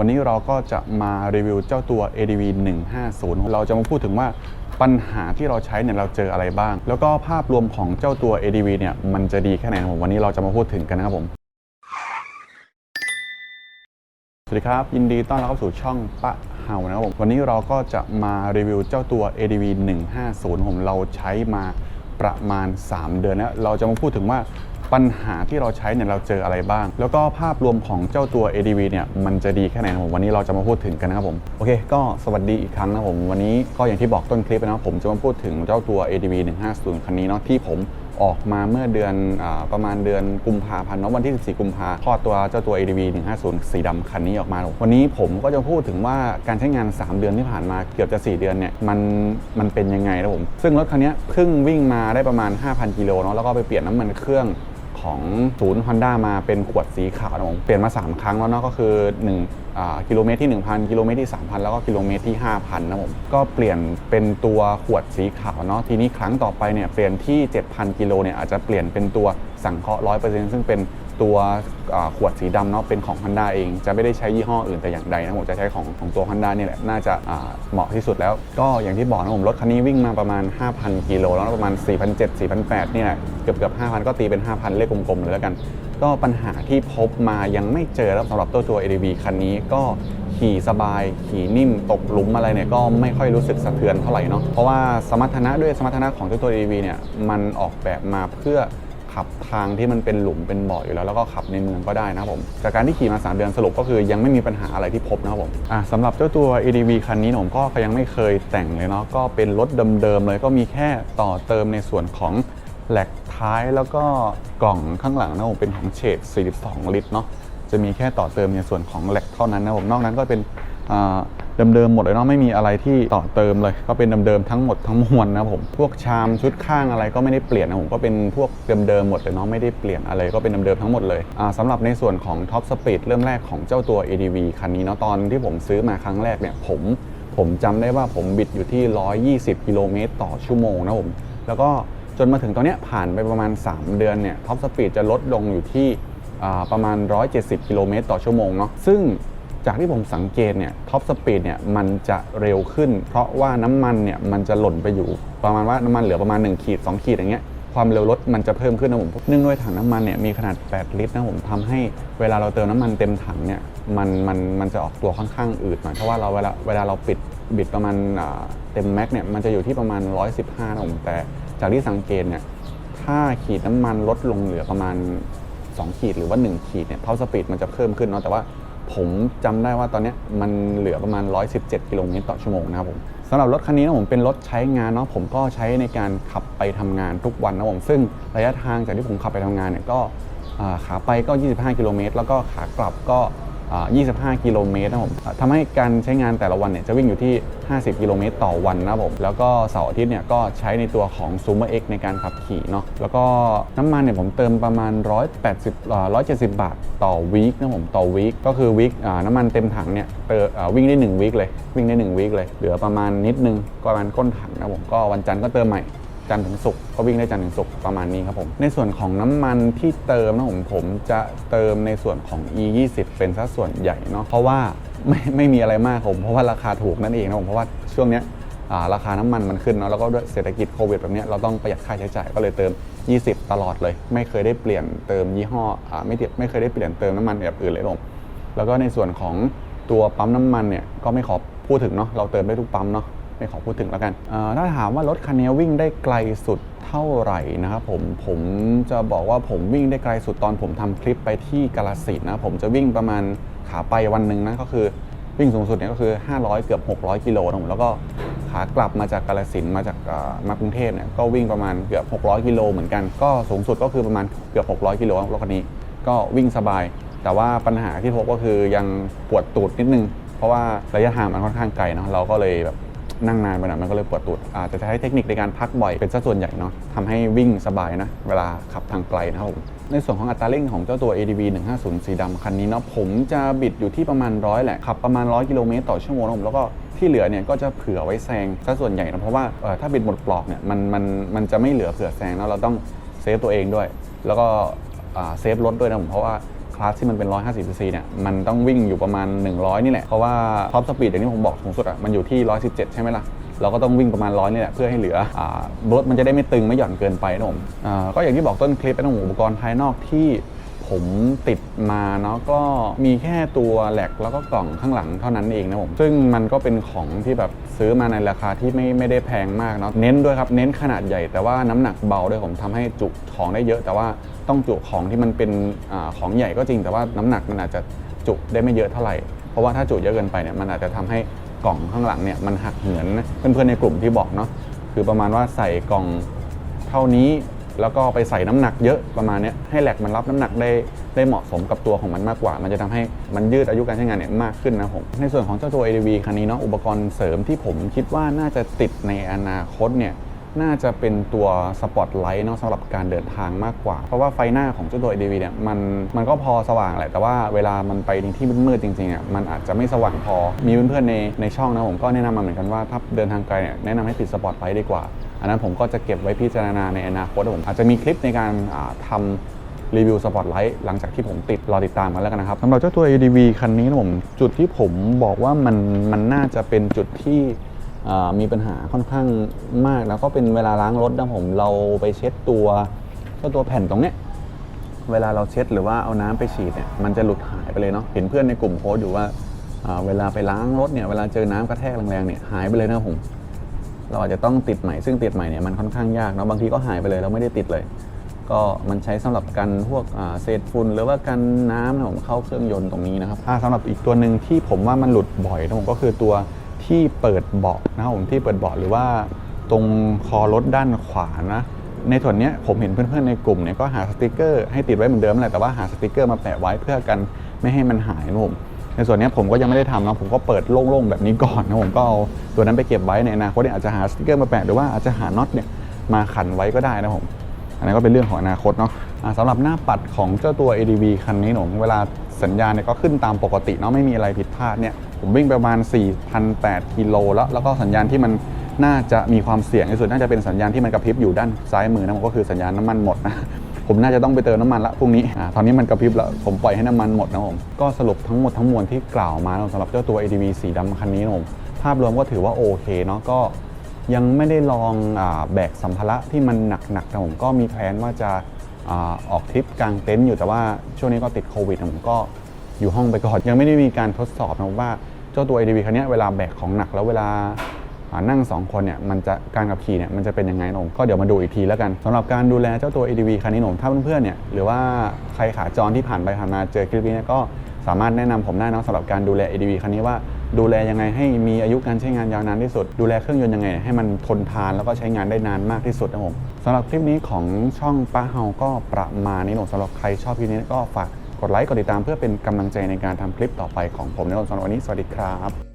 วันนี้เราก็จะมารีวิวเจ้าตัว ADV 150 เราจะมาพูดถึงว่าปัญหาที่เราใช้เนี่ยเราเจออะไรบ้าง แล้วก็ภาพรวมของเจ้าตัว ADV เนี่ยมันจะดีแค่ไหนครับผมวันนี้เราจะมาพูดถึงกันนะครับผมสวัสดีครับ ยินดีต้อนรับเข้าสู่ช่องปะเฮานะครับผมวันนี้เราก็จะมารีวิวเจ้าตัว ADV 150ผมเราใช้มาประมาณ 3 เดือนแล้วเราจะมาพูดถึงว่า ปัญหาที่เราใช้เนี่ยเราเจออะไรบ้าง แล้วก็ภาพรวมของเจ้าตัว ADV เนี่ยมันจะดีแค่ไหนนะผมวันนี้เราจะมาพูดถึงกันนะครับผมโอเค ก็สวัสดีอีกครั้งนะผมวันนี้ก็อย่างที่บอกต้นคลิปนะครับผมจะมาพูดถึงเจ้าตัว ADV 150คันนี้เนาะที่ผมออกมาเมื่อเดือนอประมาณเดือนกุมภาพันธ์เนาะวันที่ 14 กุมภาคลอดตัวเจ้าตัว ADV 150 สีดำคันนี้ออกมา วันนี้ผมก็จะพูดถึงว่าการใช้งาน 3 เดือนที่ผ่านมาเกือบจะ 4 เดือนเนี่ยมันมันเป็นยังไงนะผม ซึ่งรถคันนี้เพิ่งวิ่งมาได้ประมาณ 5,000 กิโลเนาะแล้วก็ไปเปลี่ยนน้ำมันเครื่อง ของศูนย์ฮอนด้ามาเป็นขวดสีขาวนะผมเปลี่ยนมา 3 ครั้งแล้วเนาะก็คือ1อ่ากิโลเมตรที่ 1,000 กิโลเมตรที่ 3,000 แล้วก็กิโลเมตรที่ 5,000 นะผมก็เปลี่ยนเป็นตัวขวดสีขาวเนาะทีนี้ครั้งต่อไปเนี่ยเปลี่ยนที่ 7,000 กิโลเนี่ยอาจจะเปลี่ยนเป็นตัวสังเคราะห์100%ซึ่งเป็น ตัวขวดสีดำเนาะเป็นของ Honda เอง จะไม่ได้ใช้ยี่ห้ออื่นแต่อย่างใดนะผมจะใช้ของของตัว Honda นี่แหละน่าจะเหมาะที่สุดแล้ว ก็อย่างที่บอกนะผมรถคันนี้วิ่งมาประมาณ 5,000 กิโลแล้วประมาณ 4,700 4,800นี่แหละเกือบเกือบ5,000 ก็ตีเป็น 5,000 เลขกลมๆเลยแล้วกัน ก็ปัญหาที่พบมายังไม่เจอแล้วสำหรับตัวตัว ADV คันนี้ก็ขี่สบาย ขี่นิ่มตกหลุมอะไรเนี่ยก็ไม่ค่อยรู้สึกสะเทือนเท่าไหร่เนาะเพราะว่าสมรรถนะด้วยสมรรถนะของตัวตัว ADV เนี่ยมันออกแบบมาเพื่อ ขับทางที่มันเป็นหลุมเป็นบ่ออยู่แล้วแล้วก็ขับในเมืองก็ได้นะครับผมจากการที่ขี่มา 3 เดือนสรุปก็คือยังไม่มีปัญหาอะไรที่พบนะครับผมอะสำหรับเจ้าตัว ADV คันนี้ผมก็ยังไม่เคยแต่งเลยเนาะก็เป็นรถเดิมๆเลยก็มีแค่ต่อเติมในส่วนของแหลกท้ายแล้วก็กล่องข้างหลังนะผมเป็นของเฉด 42 ลิตรเนาะจะมีแค่ต่อเติมในส่วนของแหลกเท่านั้นนะผมนอกนั้นก็เป็น เดิมๆหมดเลยเนาะไม่มีอะไรที่ต่อเติมเลย ก็เป็นเดิมๆทั้งหมดทั้งมวลนะผมพวกชามชุดข้างอะไรก็ไม่ได้เปลี่ยนนะผมก็เป็นพวกเดิมๆหมดเลยเนาะไม่ได้เปลี่ยนอะไรก็เป็นเดิมๆทั้งหมดเลยอ่าสำหรับในส่วนของท็อปสปีดเริ่มแรกของเจ้าตัว ADV คันนี้เนาะตอนที่ผมซื้อมาครั้งแรกเนี่ยผมผมจำได้ว่าผมบิดอยู่ที่ 120 กิโลเมตรต่อชั่วโมงนะผม แล้วก็จนมาถึงตอนนี้ผ่านไปประมาณ 3 เดือนเนี่ยท็อปสปีดจะลดลงอยู่ที่อ่าประมาณ 170 กิโลเมตรต่อชั่วโมงเนาะซึ่ง จากที่ผมสังเกตเนี่ยท็อปสปีดเนี่ยมันจะเร็วขึ้น เพราะว่าน้ำมันเนี่ยมันจะหล่นไปอยู่ประมาณว่าน้ำมันเหลือประมาณ1ขีด2ขีดอย่างเงี้ยความเร็วรถมันจะเพิ่มขึ้นนะผมเนื่องด้วยถังน้ำมันเนี่ยมีขนาด 8 ลิตรนะผมทำให้เวลาเราเติมน้ำมันเต็มถังเนี่ยมันมันมันจะออกตัวค่อนข้างอืดหน่อยเพราะว่าเราเวลาเวลาเราปิดบิดประมาณเต็มแม็กเนี่ยมันจะอยู่ที่ประมาณ 115นะผมแต่จากที่สังเกตเนี่ยถ้าขีดน้ำมันลดลงเหลือประมาณ 2 ขีดหรือว่า 1 ขีดเนี่ยเท่าสปีดมันจะเพิ่มขึ้นเนาะแต่ว่า ผมจำได้ว่าตอนนี้มันเหลือประมาณ 117 กิโลเมตรต่อชั่วโมงนะครับผมสำหรับรถคันนี้นะผมเป็นรถใช้งานเนาะผมก็ใช้ในการขับไปทำงานทุกวันนะผมซึ่งระยะทางจากที่ผมขับไปทำงานเนี่ยก็ขาไปก็ 25 กิโลเมตรแล้วก็ขากลับก็ 25 กิโลเมตรนะผมทำให้การใช้งานแต่ละวันเนี่ยจะวิ่งอยู่ที่ 50 กิโลเมตรต่อวันนะครับผม แล้วก็เสาร์อาทิตย์เนี่ยก็ใช้ในตัวของ Zoomer X ในการขับขี่เนาะ แล้วก็น้ำมันเนี่ยผมเติมประมาณ 180 170 บาทต่อวีคนะผมต่อวีคก็คือวีคน้ำมันเต็มถังเนี่ยเติมวิ่งได้1วีคเลยวิ่งได้1วีคเลยเหลือประมาณนิดนึงก็ประมาณก้นถังนะผมก็วันจันทร์ก็เติมใหม่ จันทร์ถึงศุกร์ก็วิ่งได้จันทร์ถึงศุกร์ประมาณนี้ครับผม ในส่วนของน้ำมันที่เติมนะผมผมจะเติมในส่วนของ e 2 0เป็นสัดส่วนใหญ่เนาะเพราะว่าไม่ไม่มีอะไรมากผม เพราะว่าราคาถูกนั่นเองนะผมเพราะว่าช่วงเนี้ยราคาน้ำมันมันขึ้นเนาะแล้วก็ด้วยเศรษฐกิจโควิดแบบเนี้ยเราต้องประหยัดค่าใช้จ่ายก็เลยเติม 20 ตลอดเลย ไม่เคยได้เปลี่ยนเติมยี่ห้ออไม่ไม่เคยได้เปลี่ยนเติมน้ำมันแบบอื่นเลยผมแล้วก็ในส่วนของตัวปั๊มน้ำมันเนี่ยก็ไม่ขอพูดถึงเนาะเราเติมได้ทุกปั๊มเนาะ ไม่ขอพูดถึงแล้วกัน ถ้าถามว่ารถคันนี้วิ่งได้ไกลสุดเท่าไหร่นะครับผม ผมจะบอกว่าผมวิ่งได้ไกลสุดตอนผมทำคลิปไปที่กาลสินนะผมจะวิ่งประมาณขาไปวันหนึ่งนะก็คือวิ่งสูงสุดเนี่ยก็คือ 500 เกือบ 600 กิโลนะผมแล้วก็ขากลับมาจากกาลสินมาจากมากรุงเทพเนี่ยก็วิ่งประมาณเกือบ 600 กิโลเหมือนกันก็สูงสุดก็คือประมาณเกือบ 600 กิโลรถคันนี้ก็วิ่งสบาย แต่ว่าปัญหาที่พบก็คือยังปวดตูดนิดนึง เพราะว่าระยะทางมันค่อนข้างไกลเนาะเราก็เลยแบบ นั่งนานไปหน่อยมันก็เลยปวดตูดอาจจะใช้เทคนิคในการพักบ่อยเป็นสัดส่วนใหญ่เนาะทำให้วิ่งสบายนะ เวลาขับทางไกลนะครับผมในส่วนของอัตราเร่งของเจ้าตัว ADV 150 สีดำคันนี้เนาะผมจะบิดอยู่ที่ประมาณร้อยแหละขับประมาณ 100 กิโลเมตรต่อชั่วโมงนะผมแล้วก็ที่เหลือเนี่ยก็จะเผื่อไว้แซงซะส่วนใหญ่นะเพราะว่าถ้าบิดหมดปลอกเนี่ยมันมันมันจะไม่เหลือเผื่อแซงเนาะเราต้องเซฟตัวเองด้วย แล้วก็เซฟรถด้วยนะผมเพราะว่า ลาสที่มันเป็น 150 cc เนี่ย มันต้องวิ่งอยู่ประมาณ 100 นี่แหละ เพราะว่าท็อปสปีดอย่างที่ผมบอกสูงสุดอะมันอยู่ที่ 117 ใช่ไหมล่ะ เราก็ต้องวิ่งประมาณร้อยนี่แหละ เพื่อให้เหลืออรถมันจะได้ไม่ตึงไม่หย่อนเกินไปนะผมก็อย่างที่บอกต้นคลิปเป็นอุปกรณ์ภายนอกที่ ผมติดมาเนาะก็มีแค่ตัวแหลกแล้วก็กล่องข้างหลังเท่านั้นเองนะผมซึ่งมันก็เป็นของที่แบบซื้อมาในราคาที่ไม่ไม่ได้แพงมากเนาะเน้นด้วยครับเน้นขนาดใหญ่ แต่ว่าน้ำหนักเบาด้วยผมทำให้จุของได้เยอะ แต่ว่าต้องจุของที่มันเป็นอของใหญ่ก็จริง แต่ว่าน้ำหนักมันอาจจะจุได้ไม่เยอะเท่าไหร่เพราะว่าถ้าจุเยอะเกินไปเนี่ยมันอาจจะทำให้กล่องข้างหลังเนี่ยมันหักเหินเพื่อนๆในกลุ่มที่บอกเนาะคือประมาณว่าใส่กล่องเท่านี้ แล้วก็ไปใส่น้ำหนักเยอะประมาณนี้ให้แหลกมันรับน้ำหนักได้ได้เหมาะสมกับตัวของมันมากกว่า มันจะทำให้มันยืดอายุการใช้งานเนี่ยมากขึ้นนะผม ในส่วนของเจ้าตัว ADV คันนี้เนาะอุปกรณ์เสริมที่ผมคิดว่าน่าจะติดในอนาคตเนี่ยน่าจะเป็นตัวสปอตไลท์เนาะสำหรับการเดินทางมากกว่า เพราะว่าไฟหน้าของเจ้าตัว ADV เนี่ยมันมันก็พอสว่างแหละ แต่ว่าเวลามันไปในที่มืดๆจริงๆอะมันอาจจะไม่สว่างพอ มีเพื่อนๆในในช่องนะผมก็แนะนำมาเหมือนกันว่าถ้าเดินทางไกลเนี่ยแนะนำให้ติดสปอตไลท์ดีกว่า อันนั้นผมก็จะเก็บไว้พิจารณาในอนาคตผมอาจจะมีคลิปในการาทำรีวิวสปอตไลท์หลังจากที่ผมติด รอติดตามกันแล้วกันนะครับสำหรับเจ้าตัว ADV คันนี้นะผมจุดที่ผมบอกว่ามันมันน่าจะเป็นจุดที่มีปัญหาค่อนข้างมาก แล้วก็เป็นเวลาล้างรถนะผมเราไปเช็ดตัวเจ้าตัวแผ่นตรงเนี้ยเวลาเราเช็ดหรือว่าเอาน้ำไปฉีดเนี่ยมันจะหลุดหายไปเลยเนาะเห็นเพื่อนในกลุ่มโพสต์อยู่ว่าอ่าเวลาไปล้างรถเนี่ยเวลาเจอน้ำกระแทกแรงๆเนี่ยหายไปเลยนะผม เราอาจจะต้องติดใหม่ซึ่งติดใหม่เนี่ยมันค่อนข้างยากเนาะบางทีก็หายไปเลยเราไม่ได้ติดเลย ก็มันใช้สำหรับกันพวกเศษฝุ่นหรือว่ากันน้ำนะผมเข้าเครื่องยนต์ตรงนี้นะครับสำหรับอีกตัวหนึ่งที่ผมว่ามันหลุดบ่อยนะผมก็คือตัวที่เปิดเบาะนะครับผมที่เปิดเบาะหรือว่าตรงคอรถด้านขวานะในส่วนนี้ผมเห็นเพื่อนๆในกลุ่มเนี่ยก็หาสติกเกอร์ให้ติดไว้เหมือนเดิมแหละแต่ว่าหาสติกเกอร์มาแปะไว้เพื่อกันไม่ให้มันหายนะผม ในส่วนนี้ผมก็ยังไม่ได้ทำนะผมก็เปิดโล่งๆแบบนี้ก่อนนะผมก็เอาตัวนั้นไปเก็บไว้ในอนาคตเนี่ยอาจจะหาสติกเกอร์มาแปะหรือว่าอาจจะหาน็อตเนี่ยมาขันไว้ก็ได้นะผมอันนั้นก็เป็นเรื่องของอนาคตเนาะสำหรับหน้าปัดของเจ้าตัว ADV คันนี้หนูเวลาสัญญาณเนี่ยก็ขึ้นตามปกติเนาะไม่มีอะไรผิดพลาดเนี่ยผมวิ่งประมาณ 4,008กิโลแล้วแล้วก็สัญญาณที่มันน่าจะมีความเสี่ยงที่สุดน่าจะเป็นสัญญาณที่มันกระพริบอยู่ด้านซ้ายมือนะผมก็คือสัญญาณน้ำมันหมดนะ ผมน่าจะต้องไปเติมน้ำมันละพรุ่งนี้อ่าตอนนี้มันกระพริบแล้วผมปล่อยให้น้ำมันหมดนะผมก็สรุปทั้งหมดทั้งมวลที่กล่าวมานะสำหรับเจ้าตัว ADV สีดำคันนี้นะผมภาพรวมก็ถือว่าโอเคเนาะก็ยังไม่ได้ลองอาแบกสัมภาระที่มันหนักๆแต่ผมก็มีแพลนว่าจะอาออกทริปกลางเต็นท์อยู่แต่ว่าช่วงนี้ก็ติดโควิดผมก็อยู่ห้องไปก่อนยังไม่ได้มีการทดสอบนะว่าเจ้าตัว ADV คันเนี้ยเวลาแบกของหนักแล้วเวลา นั่ง 2 คนเนี่ยมันจะการขับขี่เนี่ยมันจะเป็นยังไงนะผมก็เดี๋ยวมาดูอีกทีแล้วกันสำหรับการดูแลเจ้าตัว ADV คันนี้หนมถ้าเพื่อนๆเนี่ยหรือว่าใครขาจรที่ผ่านไปผ่านมาเจอคลิปนี้นก็สามารถแนะนำผมได้นะสำหรับการดูแล ADV คันนี้ว่าดูแลยังไงให้มีอายุการใช้งานยาวนานที่สุด ดูแลเครื่องยนต์ยังไง ให้มันทนทานแล้วก็ใช้งานได้นานมากที่สุดนะผมสำหรับคลิปนี้ของช่องป้าเฮาก็ประมาณนี้ผมสำหรับใครชอบคลิปนี้ก็ฝากกดไลค์กดติดตามเพื่อเป็นกำลังใจในการทำคลิปต่อไปของผมในวันสำหรับวันนี้สวัสดีครับ